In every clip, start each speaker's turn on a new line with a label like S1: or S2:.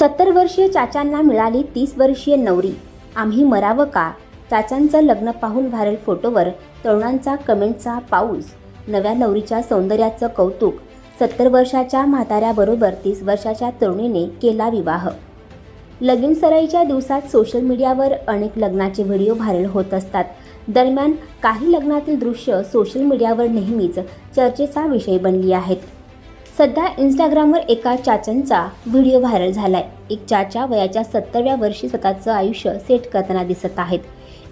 S1: सत्तर वर्षीय चाचांना मिळाली तीस वर्षीय नवरी. आम्ही मरावं का? चाचांचं लग्न पाहून व्हायरल फोटोवर तरुणांचा कमेंटचा पाऊस. नव्या नवरीच्या सौंदर्याचं कौतुक. सत्तर वर्षाच्या म्हाताऱ्याबरोबर तीस वर्षाच्या तरुणीने केला विवाह. लगीन सराईच्या दिवसात सोशल मीडियावर अनेक लग्नाचे व्हिडिओ व्हायरल होत असतात. दरम्यान काही लग्नातील दृश्य सोशल मीडियावर नेहमीच चर्चेचा विषय बनली आहेत. सध्या इंस्टाग्रामवर एका चाचांचा व्हिडिओ व्हायरल झालाय. एक चाचा वयाच्या सत्तरव्या वर्षी स्वतःचं आयुष्य सेट करताना दिसत आहेत.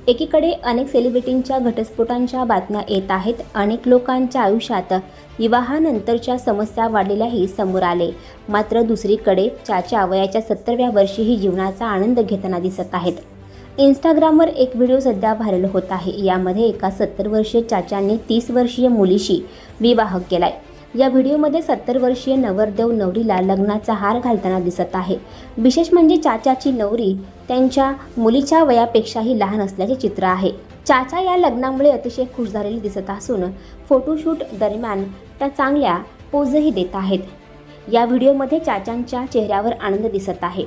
S1: एकीकडे अनेक सेलिब्रिटींच्या घटस्फोटांच्या बातम्या येत आहेत अनेक लोकांच्या आयुष्यात विवाहानंतरच्या समस्या वाढलेल्याही समोर आले. मात्र दुसरीकडे चाचा वयाच्या सत्तरव्या वर्षीही जीवनाचा आनंद घेताना दिसत आहेत. इंस्टाग्रामवर एक व्हिडिओ सध्या व्हायरल होत आहे. यामध्ये एका सत्तर वर्षीय चाचांनी तीस वर्षीय मुलीशी विवाह केलाय. या व्हिडिओमध्ये सत्तर वर्षीय नवरदेव नवरीला लग्नाचा हार घालताना दिसत आहे. विशेष म्हणजे चाचाची नवरी त्यांच्या मुलीच्या वयापेक्षाही लहान असल्याचे चित्र आहे. चाचा या लग्नामुळे अतिशय खुश झालेली दिसत असून फोटोशूट दरम्यान त्या चांगल्या पोजही देत आहेत. या व्हिडिओमध्ये चाचांच्या चेहऱ्यावर आनंद दिसत आहे.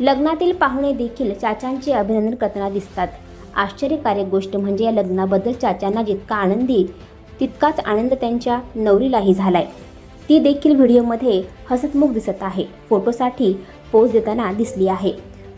S1: लग्नातील पाहुणे देखील चाचांचे अभिनंदन करताना दिसतात. आश्चर्यकारक गोष्ट म्हणजे या लग्नाबद्दल चाचांना जितका आनंदी तितकाच आनंद त्यांच्या नवरीलाही झालाय. ती देखील व्हिडिओमध्ये हसतमुख दिसत आहे. फोटोसाठी पोज देताना दिसली आहे.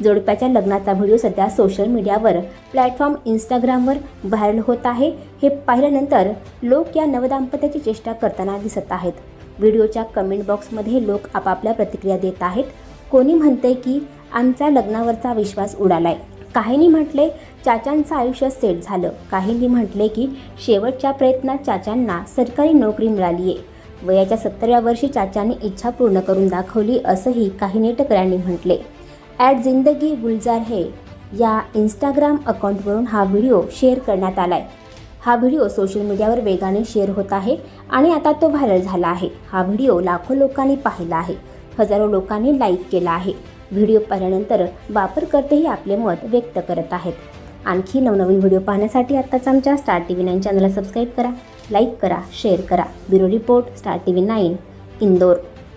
S1: जोडप्याच्या लग्नाचा व्हिडिओ सध्या सोशल मीडियावर प्लॅटफॉर्म इंस्टाग्रामवर व्हायरल होत आहे. हे पाहिल्यानंतर लोक या नवदाम्पत्याची चेष्टा करताना दिसत आहेत. व्हिडिओच्या कमेंट बॉक्समध्ये लोक आपापल्या प्रतिक्रिया देत आहेत. कोणी म्हणते की आमचा लग्नावरचा विश्वास उडालाय. काहींनी म्हटले चाचांचं आयुष्य सेट झालं. काहींनी म्हटले की शेवटच्या प्रयत्नात चाचांना सरकारी नोकरी मिळाली आहे वयाच्या सत्तराव्या वर्षी चाचांनी इच्छा पूर्ण करून दाखवली असंही काही नेटकऱ्यांनी म्हटले. ॲट जिंदगी गुलजार हे या इंस्टाग्राम अकाउंटवरून हा व्हिडिओ शेअर करण्यात आला आहे हा व्हिडिओ सोशल मीडियावर वेगाने शेअर होत आहे आणि आता तो व्हायरल झाला आहे. हा व्हिडिओ लाखो लोकांनी पाहिला आहे. हजारो लोकांनी लाईक केला आहे. व्हिडिओ पाहिल्यानंतर वापरकर्तेही आपले मत व्यक्त करत आहेत. आणखी नवनवीन व्हिडिओ पाहण्यासाठी आत्ताच आमच्या स्टार टी व्ही नाईन चॅनलला सबस्क्राईब करा लाईक करा शेअर करा. Bureau report star T V nine Indore.